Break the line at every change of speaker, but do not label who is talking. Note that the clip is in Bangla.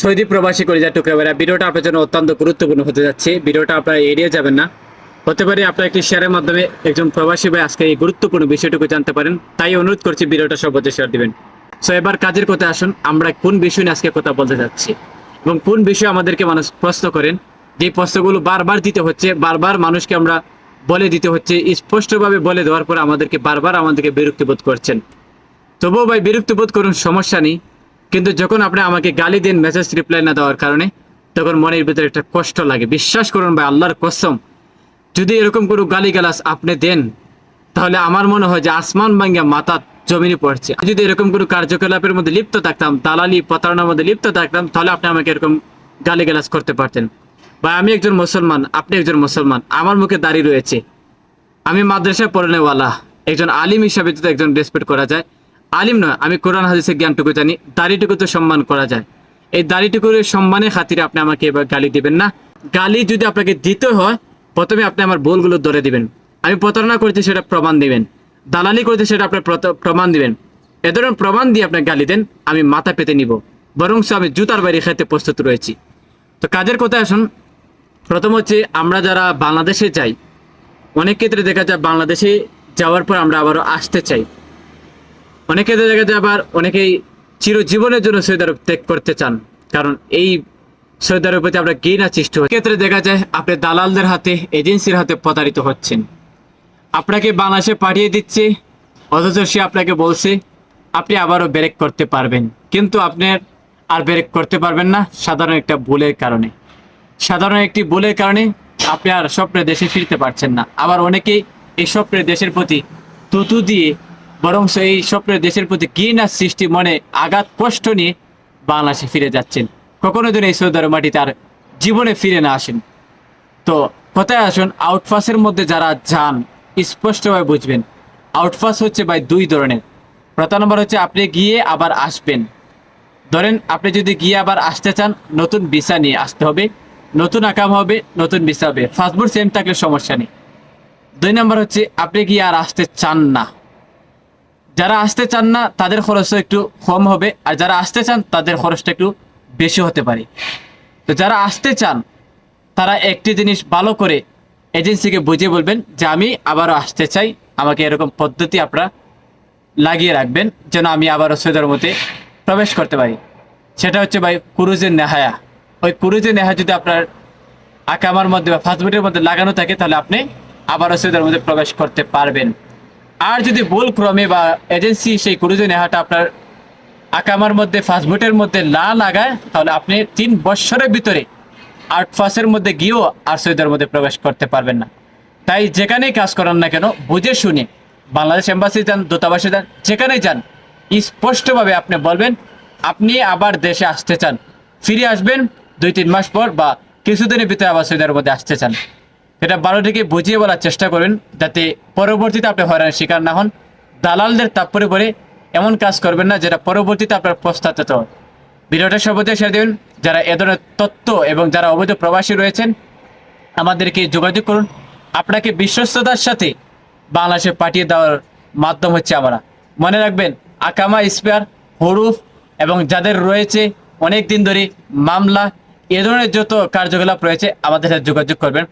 সৌদি প্রবাসী কলিজা টুকরা ভিডিওটা আপনার জন্য অত্যন্ত গুরুত্বপূর্ণ হতে যাচ্ছে। ভিডিওটা আপনারা এড়িয়ে যাবেন না। হতে পারে আপনার একটি শেয়ারের মাধ্যমে একজন প্রবাসী ভাই আজকে এই গুরুত্বপূর্ণ বিষয়টুকু জানতে পারেন। তাই অনুরোধ করছি ভিডিওটা সর্বোচ্চ শেয়ার দিবেন। সো এবার কাজের কথা আসুন। আমরা কোন বিষয় নিয়ে আজকে কথা বলতে যাচ্ছি এবং কোন বিষয়ে আমাদেরকে মানুষ প্রশ্ন করেন? যে প্রশ্নগুলো বারবার দিতে হচ্ছে, বারবার মানুষকে আমরা বলে দিতে হচ্ছে, স্পষ্টভাবে বলে দেওয়ার পর আমাদেরকে বারবার আমাদেরকে বিরক্তি বোধ করছেন। তবুও ভাই বিরক্তি বোধ করুন, সমস্যা নেই। কিন্তু যখন আপনি আমাকে গালি দেন মেসেজ রিপ্লাই না দেওয়ার কারণে, তখন মনের ভিতরে একটা কষ্ট লাগে। বিশ্বাস করুন ভাই, আল্লাহর কসম, যদি এরকম কোনো গালি গালাস আপনি দেন, তাহলে আমার মনে হয় যে আসমান ভাঙ্গা মাথা জমিনে পড়ছে। যদি এরকম কোনো কার্যকলাপের মধ্যে লিপ্ত থাকতাম, দালালি, প্রতারণার মধ্যে লিপ্ত থাকতাম, তাহলে আপনি আমাকে এরকম গালি গালাস করতে পারতেন। বা আমি একজন মুসলমান, আপনি একজন মুসলমান, আমার মুখে দাড়ি রয়েছে। আমি মাদ্রাসায় পড়ানেওয়ালা, একজন আলিম হিসাবে যদি একজন রেসপেক্ট করা যায় আলিম নয়, আমি কোরআন, হাদিসের জ্ঞানটুকু জানি, দাড়িটুকু তো সম্মান করা যায়। এই দাড়িটুকুর সম্মানের খাতিরে আপনি আমাকে এবার গালি দিবেন না। গালি যদি আপনাকে দিতে হয়, প্রথমে আপনি আমার ভুলগুলো ধরে দিবেন। আমি প্রতারণা করেছি, সেটা প্রমাণ দিবেন। দালালি করেছি, সেটা আপনার প্রমাণ দিবেন। এ ধরনের প্রমাণ দিয়ে আপনার গালি দেন, আমি মাথা পেতে নিব। বরং আমি জুতার বাইরে খাইতে প্রস্তুত রয়েছি। তো কাজের কথা আসুন। প্রথম হচ্ছে, আমরা যারা বাংলাদেশে যাই, অনেক ক্ষেত্রে দেখা যায় বাংলাদেশে যাওয়ার পর আমরা আবারও আসতে চাই। অনেক দেখা যায় আবার অনেকেই চিরজীবনের জন্য সৌদি আরব ত্যাগ করতে চান। কারণ এই সৌদি আরবের প্রতি আমরা ঘৃণা সৃষ্টি হয় ক্ষেত্রে দেখা যায় আপনি দালালদের হাতে, এজেন্সির হাতে প্রতারিত হচ্ছেন। আপনাকে বাংলাদেশে পাঠিয়ে দিচ্ছে, অথচ সে আপনাকে বলছে, আপনি আবারও ব্রেক করতে পারবেন। কিন্তু আপনার আর ব্রেক করতে পারবেন না, সাধারণ একটা ভুলের কারণে। সাধারণ একটি ভুলের কারণে আপনি আর স্বপ্নের দেশে ফিরতে পারছেন না। আবার অনেকেই এই স্বপ্নের দেশের প্রতি তুতু দিয়ে বরং এই স্বপ্নের দেশের প্রতি ঘৃণার সৃষ্টি, মনে আঘাত, কষ্ট নিয়ে বাংলাদেশে ফিরে যাচ্ছেন। কখনো যেন এই সৌদি মাটি তার জীবনে ফিরে না আসেন। তো কোথায় আসুন? আউটপাসের মধ্যে যারা যান, স্পষ্টভাবে বুঝবেন। আউটপাস হচ্ছে ভাই দুই ধরনের। প্রথম নম্বর হচ্ছে আপনি গিয়ে আবার আসবেন। ধরেন আপনি যদি গিয়ে আবার আসতে চান, নতুন ভিসা নিয়ে আসতে হবে। নতুন আকাম হবে, নতুন ভিসা হবে। পাসপোর্ট সেম থাকলে সমস্যা নেই। দুই নম্বর হচ্ছে আপনি গিয়ে আর আসতে চান না। যারা আসতে চান না, তাদের খরচও একটু কম হবে। আর যারা আসতে চান, তাদের খরচটা একটু বেশি হতে পারে। তো যারা আসতে চান, তারা একটি জিনিস ভালো করে এজেন্সিকে বুঝিয়ে বলবেন যে, আমি আবারও আসতে চাই। আমাকে এরকম পদ্ধতি আপনারা লাগিয়ে রাখবেন যেন আমি আবারও সৌদের মধ্যে প্রবেশ করতে পারি। সেটা হচ্ছে ভাই কুরুজের নেহায়া। ওই কুরুজের নেহা যদি আপনার আকামার মধ্যে বা ফাস্টফুডের মধ্যে লাগানো থাকে, তাহলে আপনি আবারও সৌদের মধ্যে প্রবেশ করতে পারবেন। আর যদি ভুল ক্রমে বা এজেন্সি সেই কুরুজের নেহাটা আপনার আকামার মধ্যে ফাস্টফুডের মধ্যে না লাগায়, তাহলে আপনি তিন বৎসরের ভিতরে আট ফাঁসের মধ্যে গিয়েও আর সৌদের মধ্যে প্রবেশ করতে পারবেন না। তাই যেখানেই কাজ করেন না কেন, বুঝে শুনে বাংলাদেশ এম্বাসি যান, দূতাবাসে যান, যেখানেই যান, স্পষ্টভাবে আপনি বলবেন, আপনি আবার দেশে আসতে চান, ফিরে আসবেন দুই তিন মাস পর বা কিছুদিনের ভিতরে আবার সৌদের মধ্যে আসতে চান। এটা বারোটিকে বুঝিয়ে বলার চেষ্টা করবেন যাতে পরবর্তীতে আপনি হয়রানির শিকার না হন। দালালদের তাৎপরে পরে এমন কাজ করবেন না যেটা পরবর্তীতে আপনার পশ্চাৎ হয় ভিডিওটা সর্বদাই শেয়ার দেবেন। যারা এ ধরনের তথ্য এবং যারা অবৈধ প্রবাসী রয়েছেন, আমাদেরকে যোগাযোগ করুন। আপনাকে বিশ্বস্ততার সাথে বাংলাদেশে পাঠিয়ে দেওয়ার মাধ্যম হচ্ছে আমরা। মনে রাখবেন, আকামা স্পেয়ার হরুফ এবং যাদের রয়েছে অনেক দিন ধরে মামলা, এ ধরনের যত কার্যকলাপ রয়েছে, আমাদের সাথে যোগাযোগ করবেন।